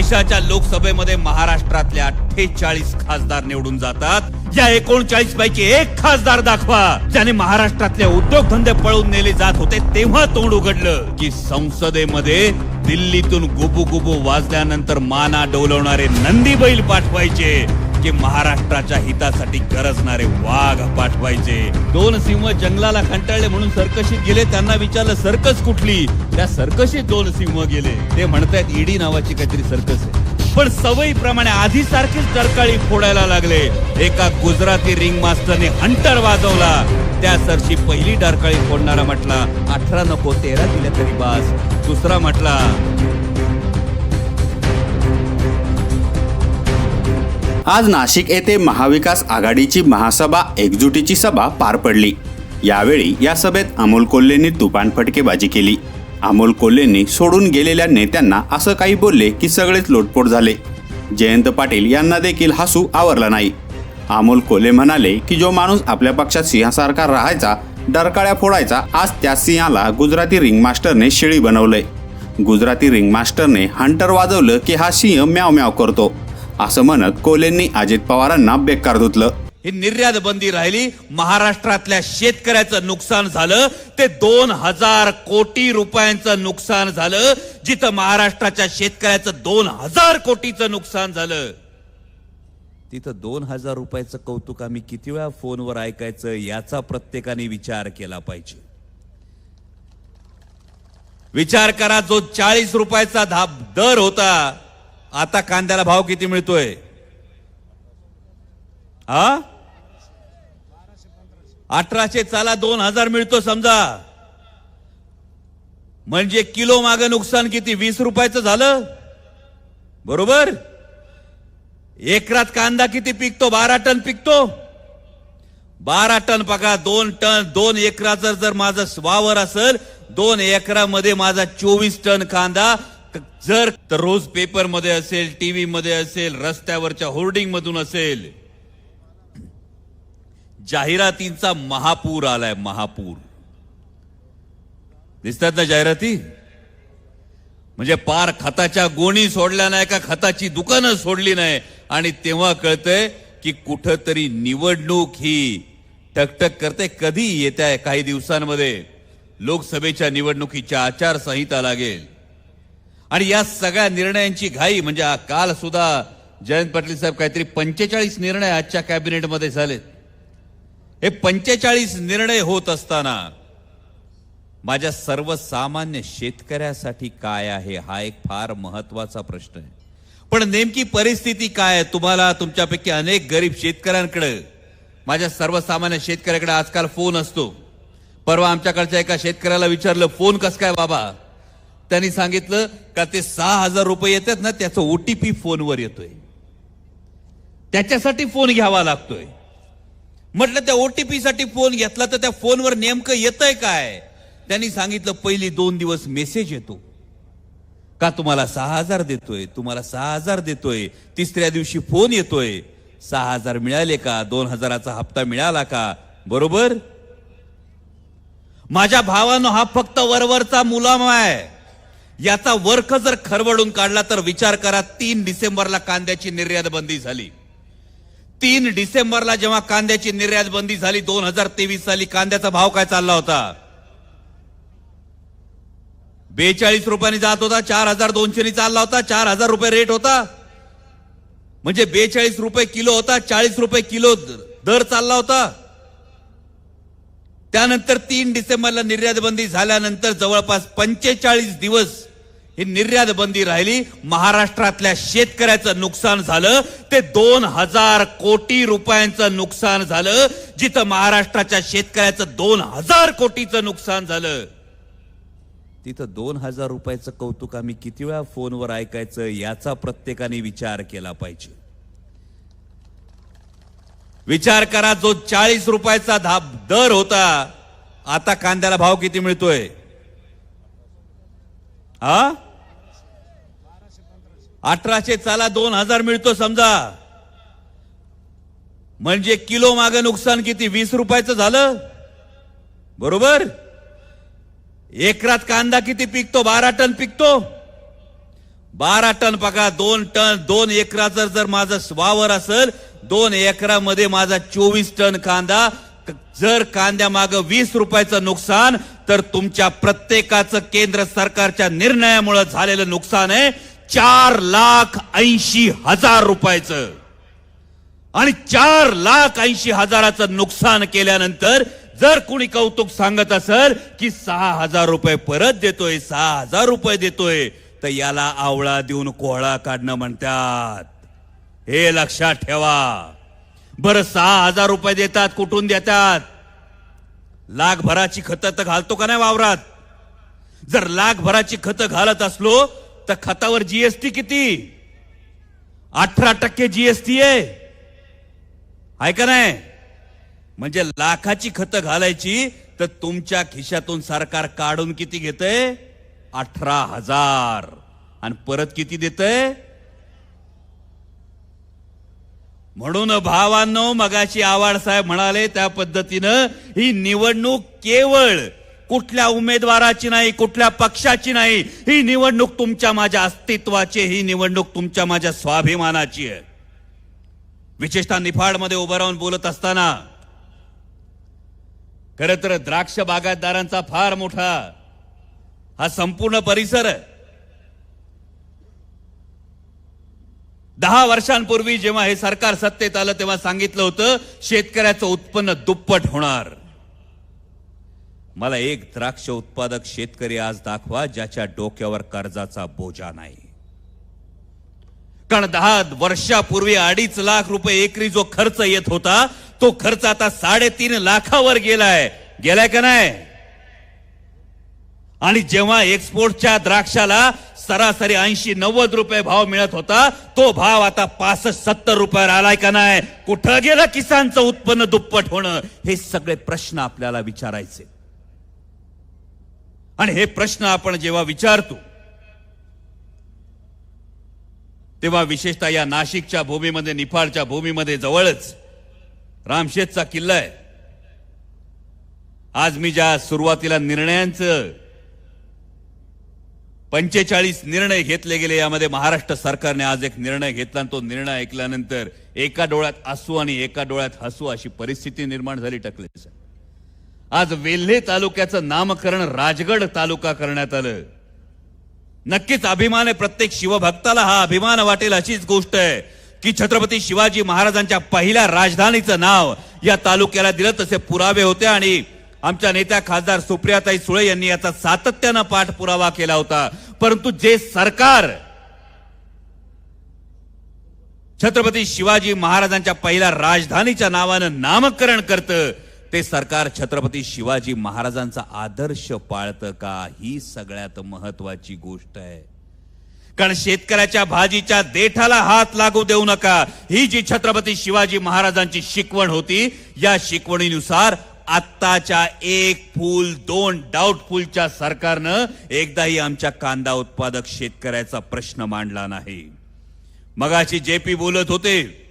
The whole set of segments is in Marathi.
देशाच्या लोकसभेमध्ये महाराष्ट्रातल्या अठ्ठेचाळीस खासदार निवडून जातात. या एकोणचाळीस पैकी एक खासदार दाखवा. ज्याने महाराष्ट्रातले उद्योगधंदे पळून नेले जात होते तेव्हा तोंड उघडलं की संसदेमध्ये दिल्लीतून गुबू गुबू वाजल्यानंतर माना डोलवणारे नंदी बैल पाठवायचे. की महाराष्ट्राच्या हितासाठी गरजणारे वाघ पाठवायचे. दोन सिंह जंगलाला कंटाळले म्हणून सर्कशीत गेले त्यांना विचारलं सर्कस कुठली? त्या सर्कशीत दोन सिंह गेले. ते म्हणतायत ईडी नावाची काहीतरी सर्कस आहे. पण सवयीप्रमाणे आधी सारखीच डरकाळी फोडायला लागले. एका गुजराती रिंग मास्टरने हंटर वाजवला. त्या सरशी पहिली डरकाळी फोडणारा म्हटला अठरा नको तेरा दिल्या तरी बास. दुसरा म्हटला आज नाशिक येथे महाविकास आघाडीची महासभा एकजुटीची सभा पार पडली. यावेळी या सभेत अमोल कोल्हेंनी तुफान फटकेबाजी केली. अमोल कोल्हेंनी सोडून गेलेल्या नेत्यांना असं काही बोलले की सगळेच लोटपोट झाले. जयंत पाटील यांना देखील हसू आवरला नाही. अमोल कोल्हे म्हणाले की जो माणूस आपल्या पक्षात सिंहासारखा राहायचा डरकाळ्या फोडायचा आज त्या सिंहाला गुजराती रिंगमास्टरने शेळी बनवलंय. गुजराती रिंगमास्टरने हंटर वाजवलं की हा सिंह म्याव म्याव करतो. असं म्हणत कोल्हेंनी अजित पवारांना बेकार धुतलं. ही निर्यात बंदी राहिली महाराष्ट्रातल्या शेतकऱ्याचं नुकसान झालं ते दोन हजार कोटी रुपयांचं नुकसान झालं जिथं महाराष्ट्राच्या शेतकऱ्याचं दोन हजार कोटीचं नुकसान झालं. तिथं दोन हजार रुपयाचं कौतुक आम्ही किती वेळा फोनवर ऐकायचं याचा प्रत्येकाने विचार केला पाहिजे. विचार करा जो चाळीस रुपयाचा धा दर होता आता कांद्याला भाव किती मिळतोय? हा? अठराशे चाला दोन हजार मिळतो समजा. म्हणजे किलो मागे नुकसान किती? वीस रुपयाचं झालं. बरोबर? एकरात कांदा किती पिकतो? बारा टन पिकतो. बारा टन बघा दोन टन दोन एकराचं जर माझं वावर असेल दोन एकरामध्ये माझा चोवीस टन कांदा जर तर रोज पेपरमध्ये असेल टीव्ही मध्ये असेल रस्त्यावरच्या होर्डिंग मधून असेल जाहिरातींचा महापूर आलाय महापूर. दिसतात ना जाहिराती? म्हणजे पार खताच्या गोणी सोडल्या नाही का खताची दुकानं सोडली नाही आणि तेव्हा कळतंय की कुठंतरी निवडणूक ही टकटक करते. कधी येत आहे काही दिवसांमध्ये लोकसभेच्या निवडणुकीच्या आचारसंहिता लागेल. आणि या सगळ्या निर्णयांची घाई म्हणजे काल सुद्धा जयंत पाटील साहेब काहीतरी पंचेचाळीस निर्णय आजच्या कॅबिनेटमध्ये झालेत. हे पंचेचाळीस निर्णय होत असताना माझ्या सर्वसामान्य शेतकऱ्यासाठी काय आहे हा एक फार महत्त्वाचा प्रश्न आहे. पण नेमकी परिस्थिती काय आहे तुम्हाला तुमच्यापैकी अनेक गरीब शेतकऱ्यांकडे माझ्या सर्वसामान्य शेतकऱ्याकडे आजकाल फोन असतो. परवा आमच्याकडच्या एका शेतकऱ्याला विचारलं फोन कस काय बाबा? त्यांनी सांगितलं का ते सहा हजार रुपये येतात ना त्याचा ओटीपी फोनवर येतोय. त्याच्यासाठी फोन घ्यावा लागतोय. म्हटलं त्या ओटीपी साठी फोन घेतला तर त्या फोनवर नेमकं येतंय काय? त्यांनी सांगितलं पहिली दोन दिवस मेसेज येतो. का तुम्हाला सहा हजार देतोय? तुम्हाला सहा हजार देतोय. तिसऱ्या दिवशी फोन येतोय. सहा हजार मिळाले का? दोन हजाराचा हप्ता मिळाला का? बरोबर? माझ्या भावानं हा फक्त वरवरचा मुलामा आहे. याचा वर्ख जर खरवडून काढला तर विचार करा तीन डिसेंबरला कांद्याची निर्यात बंदी झाली. तीन डिसेंबरला जेव्हा कांद्याची निर्यात बंदी झाली दोन हजार तेवीस साली कांद्याचा भाव काय चालला होता? बेचाळीस रुपयांनी जात होता चार हजार दोनशेनी चालला होता चार हजार रुपये रेट होता. म्हणजे बेचाळीस रुपये किलो होता चाळीस रुपये किलो दर चालला होता. त्यानंतर तीन डिसेंबरला निर्यात बंदी झाल्यानंतर जवळपास पंचेचाळीस दिवस ही निर्यात बंदी राहिली. महाराष्ट्रातल्या शेतकऱ्याचं नुकसान झालं. ते दोन हजार कोटी रुपयांचं नुकसान झालं. जिथं महाराष्ट्राच्या शेतकऱ्याचं दोन हजार कोटीचं नुकसान झालं. तिथं दोन हजार रुपयाचं कौतुक आम्ही किती वेळा फोनवर ऐकायचं याचा प्रत्येकाने विचार केला पाहिजे. विचार करा जो चाळीस रुपयाचा धा दर होता आता कांद्याला भाव किती मिळतोय? हा अठराशे चाला दोन हजार मिळतो समजा. म्हणजे किलो माग नुकसान किती? वीस रुपयाचं झालं? बरोबर? एकरात कांदा किती पिकतो? बारा टन पिकतो. बारा टन पका दोन टन दोन एकराचं जर माझं वावर असेल दोन एकरामध्ये माझा चोवीस टन कांदा. जर कांद्या माग वीस रुपयाचं नुकसान तर तुमच्या प्रत्येकाचं केंद्र सरकारच्या निर्णयामुळे झालेलं नुकसान आहे. चार लाख ऐंशी हजार रुपयाचं. आणि चार लाख ऐंशी हजाराचं नुकसान केल्यानंतर जर कुणी कौतुक सांगत असेल की सहा हजार रुपये परत देतोय सहा हजार रुपये देतोय तर याला आवळा देऊन कोहळा काढणं म्हणतात. हे लक्षात ठेवा. बरं सहा हजार रुपये देतात कुठून देतात? लाखभराची खतं तर घालतो का नाही वावरात? जर लाखभराची खतं घालत असलो तर खतावर जीएसटी किती? अठरा टक्के जीएसटी आहे. आहे का नाही? म्हणजे लाखाची खतं घालायची तर तुमच्या खिशातून सरकार काढून किती घेतय? अठरा हजार. आणि परत किती देतय? म्हणून भावांनो मगाशी आवाड साहेब म्हणाले त्या पद्धतीनं ही निवडणूक केवळ कुठल्या उमेदवाराची नाही कुठल्या पक्षाची नाही ही निवडणूक तुमच्या माझ्या अस्तित्वाची ही निवडणूक तुमच्या माझ्या स्वाभिमानाची आहे. विशेषतः निफाडमध्ये उभं राहून बोलत असताना खर तर द्राक्ष बागायतदारांचा फार मोठा हा संपूर्ण परिसर आहे. दहा वर्षांपूर्वी जेव्हा हे सरकार सत्तेत आलं तेव्हा सांगितलं होतं शेतकऱ्याचं उत्पन्न दुप्पट होणार. मला एक द्राक्ष उत्पादक शेतकरी आज दाखवा ज्याच्या डोक्यावर कर्जाचा बोजा नाही. कारण दहा वर्षापूर्वी अडीच लाख रुपये एकरी जो खर्च येत होता तो खर्च आता साडेतीन लाखावर गेलाय. गेलाय का नाही? आणि जेव्हा एक्सपोर्टच्या द्राक्षाला सरासरी ऐंशी नव्वद रुपये भाव मिळत होता तो भाव आता पासष्ट सत्तर रुपयावर आलाय का नाही? कुठं गेलं किसानचं उत्पन्न दुप्पट होणं? हे सगळे प्रश्न आपल्याला विचारायचे. आणि हे प्रश्न आपण जेव्हा विचारतो तेव्हा विशेषतः या नाशिकच्या भूमीमध्ये निफाडच्या भूमीमध्ये जवळच रामशेतचा किल्ला आहे. आज मी ज्या सुरुवातीला निर्णयांचं पंचेचाळीस निर्णय घेतले गेले यामध्ये महाराष्ट्र सरकारने आज एक निर्णय घेतला आणि तो निर्णय ऐकल्यानंतर एका डोळ्यात आसू आणि एका डोळ्यात हसू अशी परिस्थिती निर्माण झाली टकलेच आज वेल्हे तालुक्याचं नामकरण राजगड तालुका करण्यात आलं. नक्कीच अभिमान आहे प्रत्येक शिवभक्ताला हा अभिमान वाटेल अशीच गोष्ट आहे की छत्रपती शिवाजी महाराजांच्या पहिल्या राजधानीचं नाव या तालुक्याला दिलं तसे पुरावे होते आणि आमच्या नेत्या खासदार सुप्रियाताई सुळे यांनी याचा सातत्यानं पाठपुरावा केला होता. परंतु जे सरकार छत्रपती शिवाजी महाराजांच्या पहिल्या राजधानीच्या नावानं नामकरण करतं ते सरकार छत्रपती शिवाजी महाराजांचा आदर्श पाळतं का? ही सगळ्यात महत्वाची गोष्ट आहे. कारण शेतकऱ्याच्या भाजीच्या देठाला हात लागू देऊ नका. ही जी छत्रपती शिवाजी महाराजांची शिकवण होती या शिकवणीनुसार आत्ताच्या एक फूल दोन डाऊटफुलच्या सरकारनं एकदाही आमच्या कांदा उत्पादक शेतकऱ्याचा प्रश्न मांडला नाही. मगाशी जे पी बोलत होते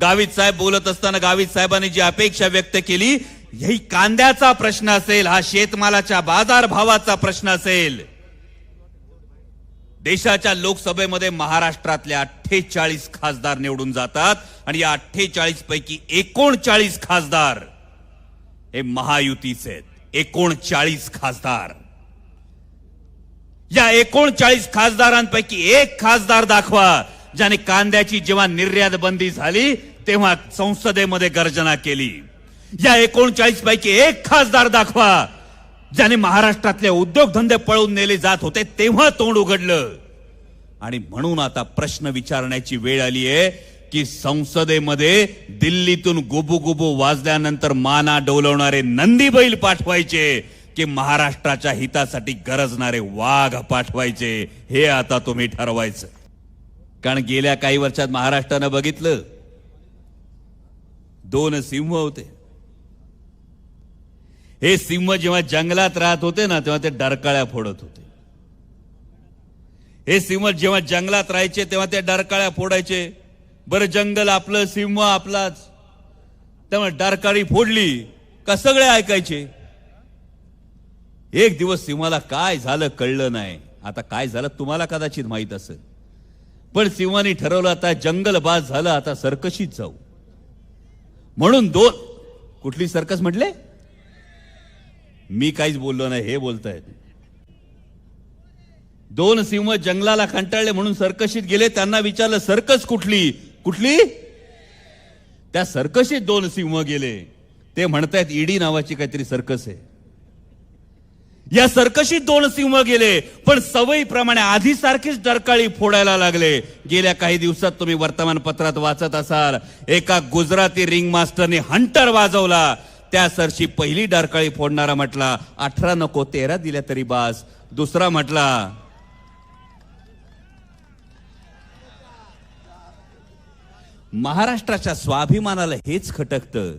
गावित साहेब बोलत असताना गावित साहेबांनी जी अपेक्षा व्यक्त केली ही कांद्याचा प्रश्न असेल हा शेतमालाच्या बाजार भावाचा प्रश्न असेल. देशाच्या लोकसभेमध्ये महाराष्ट्रातल्या अठ्ठेचाळीस खासदार निवडून जातात आणि या अठ्ठेचाळीस पैकी एकोणचाळीस खासदार हे महायुतीचे आहेत. एकोणचाळीस खासदार. या एकोणचाळीस खासदारांपैकी एक खासदार दाखवा. ज्याने कांद्याची जेव्हा निर्यात बंदी झाली तेव्हा संसदेमध्ये गर्जना केली. या एकोणचाळीस पैकी एक खासदार दाखवा. ज्याने महाराष्ट्रातले उद्योगधंदे पळून नेले जात होते तेव्हा तोंड उघडलं. आणि म्हणून आता प्रश्न विचारण्याची वेळ आली आहे की संसदेमध्ये दिल्लीतून गुबुगुबू वाजल्यानंतर माना डोलवणारे नंदी बैल पाठवायचे की महाराष्ट्राच्या हितासाठी गरजणारे वाघ पाठवायचे हे आता तुम्ही ठरवायचं. कारण गेल्या काही वर्षात महाराष्ट्रानं बघितलं. दोन सिंह होते. हे सिंह जेव्हा जंगलात राहत होते ना तेव्हा ते डरकाळ्या फोडत होते. हे सिंह जेव्हा जंगलात राहायचे तेव्हा ते डरकाळ्या फोडायचे. बरं जंगल आपलं सिंह आपलाच. त्यामुळे डरकाळी फोडली का सगळे ऐकायचे? एक दिवस सिंहाला काय झालं कळलं नाही. आता काय झालं तुम्हाला कदाचित माहीत असेल. पण सिंहाने ठरवलं आता जंगल बाद झालं आता सर्कशीत जाऊ. म्हणून दोन कुठली सर्कस म्हटले? मी काहीच बोललो नाही हे बोलतायत. दोन सिंह जंगलाला कंटाळले म्हणून सर्कशीत गेले त्यांना विचारलं सर्कस कुठली? कुठली? त्या सर्कशीत दोन सिंह गेले. ते म्हणतायत ईडी नावाची काहीतरी सर्कस आहे. या सर्कशीत दोन सिंह गेले पण सवयीप्रमाणे आधी सारखीच डरकाळी फोडायला लागले. गेल्या काही दिवसात तुम्ही वर्तमानपत्रात वाचत असाल एका गुजराती रिंग मास्टरने हंटर वाजवला. त्या सरशी पहिली डरकाळी फोडणारा म्हटला अठरा नको तेरा दिल्या तरी बास. दुसरा म्हटला महाराष्ट्राच्या स्वाभिमानाला हेच खटकतं.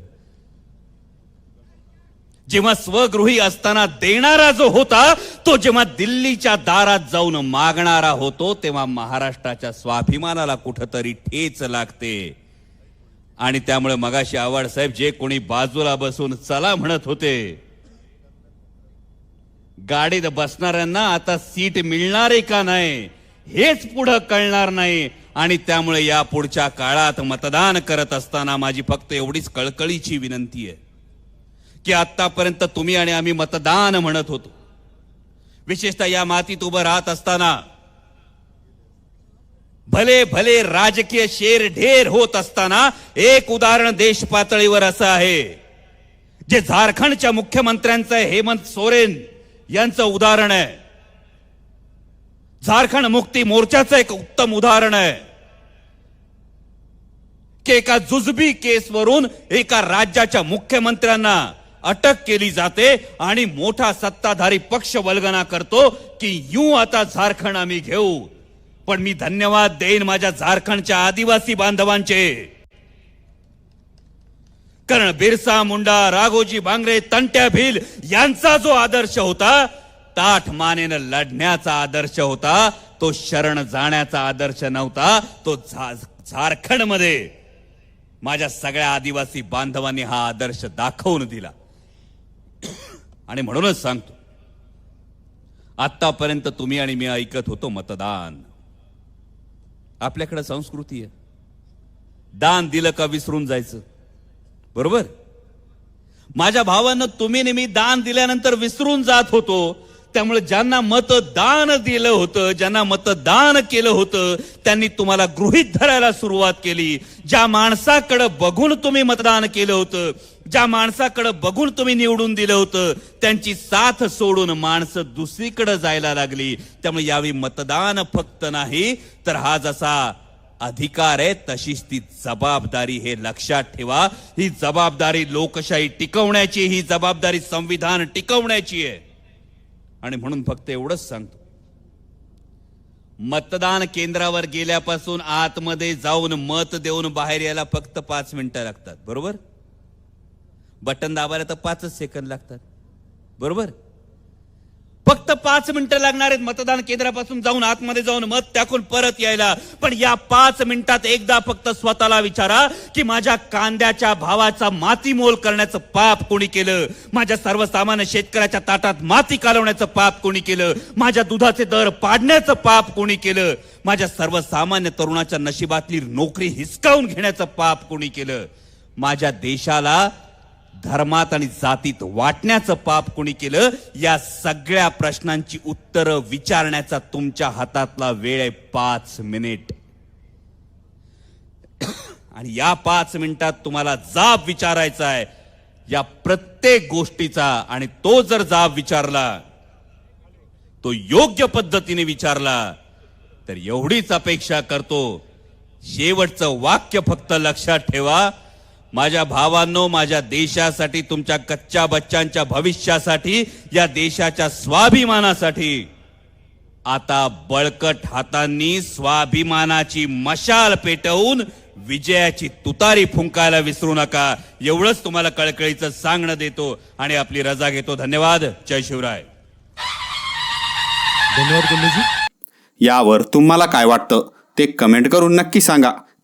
जेव्हा स्वगृही असताना देणारा जो होता तो जेव्हा दिल्लीच्या दारात जाऊन मागणारा होतो तेव्हा महाराष्ट्राच्या स्वाभिमानाला कुठंतरी ठेच लागते. आणि त्यामुळे मगाशी आवाडसाहेब जे कोणी बाजूला बसून चला म्हणत होते गाडीत बसणाऱ्यांना आता सीट मिळणार आहे का नाही हेच पुढं कळणार नाही. आणि त्यामुळे या पुढच्या काळात मतदान करत असताना माझी फक्त एवढीच कळकळीची विनंती आहे. की आतापर्यंत तुम्ही आणि आम्ही मतदान म्हणत होतो. विशेषतः या मातीत उभं राहत असताना भले भले राजकीय शेर ढेर होत असताना एक उदाहरण देश पातळीवर असं आहे. जे झारखंडच्या मुख्यमंत्र्यांचं आहे हेमंत सोरेन यांचं उदाहरण आहे. झारखंड मुक्ती मोर्चाचं एक उत्तम उदाहरण आहे. की एका जुजबी केसवरून एका राज्याच्या मुख्यमंत्र्यांना अटक केली जाते आणि मोठा सत्ताधारी पक्ष वल्गना करतो की यू आता झारखंड आम्ही घेऊ. पण मी धन्यवाद देईन माझ्या झारखंडच्या आदिवासी बांधवांचे. कारण बिरसा मुंडा राघोजी बांगरे तंट्या भील यांचा जो आदर्श होता ताठ मानेनं लढण्याचा आदर्श होता तो शरण जाण्याचा आदर्श नव्हता तो झारखंडमध्ये. माझ्या सगळ्या आदिवासी बांधवांनी हा आदर्श दाखवून दिला. आणि म्हणूनच सांगतो आतापर्यंत तुम्ही आणि मी ऐकत होतो मतदान. आपल्याकडे संस्कृती आहे. दान दिलं का विसरून जायचं? बरोबर? माझ्या भावानं तुम्ही नेहमी दान दिल्यानंतर विसरून जात होतो. त्यामुळे ज्यांना मतदान दिलं होतं ज्यांना मतदान केलं होतं त्यांनी तुम्हाला गृहित धरायला सुरुवात केली. ज्या माणसाकडे बघून तुम्ही मतदान केलं होतं ज्या माणसाकडे बघून तुम्ही निवडून दिलं होतं त्यांची साथ सोडून माणसं दुसरीकडे जायला लागली. त्यामुळे यावेळी मतदान फक्त नाही तर हा जसा अधिकार आहे तशीच ती जबाबदारी हे लक्षात ठेवा. ही जबाबदारी लोकशाही टिकवण्याची ही जबाबदारी संविधान टिकवण्याची आहे. आणि म्हणून फक्त एवढंच सांगतो. मतदान केंद्रावर गेल्यापासून आतमध्ये जाऊन मत देऊन बाहेर यायला फक्त पाच मिनिटं लागतात. बरोबर? बटन दाबायला तर पाचच सेकंद लागतात. बरोबर? फक्त पाच मिनिटं लागणार आहेत मतदान केंद्रापासून जाऊन आतमध्ये जाऊन मत टाकून परत यायला. पण या पाच मिनिटात एकदा फक्त स्वतःला विचारा की माझ्या कांद्याच्या भावाचा माती मोल करण्याचं पाप कोणी केलं? माझ्या सर्वसामान्य शेतकऱ्याच्या ताटात माती कालवण्याचं पाप कोणी केलं? माझ्या दुधाचे दर पाडण्याचं पाप कोणी केलं? माझ्या सर्वसामान्य तरुणाच्या नशिबातली नोकरी हिसकावून घेण्याचं पाप कोणी केलं? माझ्या देशाला धर्मात आणि जातीत वाटण्याचं पाप कोणी केलं या सगळ्या प्रश्नांची उत्तरं विचारण्याचा तुमच्या हातातला वेळ आहे पाच मिनिट. आणि या पाच मिनिटात तुम्हाला जाब विचारायचा आहे. या प्रत्येक गोष्टीचा आणि तो जर जाब विचारला तो योग्य पद्धतीने विचारला तर एवढीच अपेक्षा करतो. शेवटचं वाक्य फक्त लक्षात ठेवा. माझ्या भावांनो माझ्या देशासाठी तुमच्या कच्च्या बच्चांच्या भविष्यासाठी या देशाच्या स्वाभिमानासाठी आता बळकट हातांनी स्वाभिमानाची मशाल पेटवून विजयाची तुतारी फुंकायला विसरू नका. एवढंच तुम्हाला कळकळीचं सांगणं देतो आणि आपली रजा घेतो. धन्यवाद. जय शिवराय. धन्यवाद गुल्लूजी यावर तुम्हाला काय वाटतं ते कमेंट करून नक्की सांगा.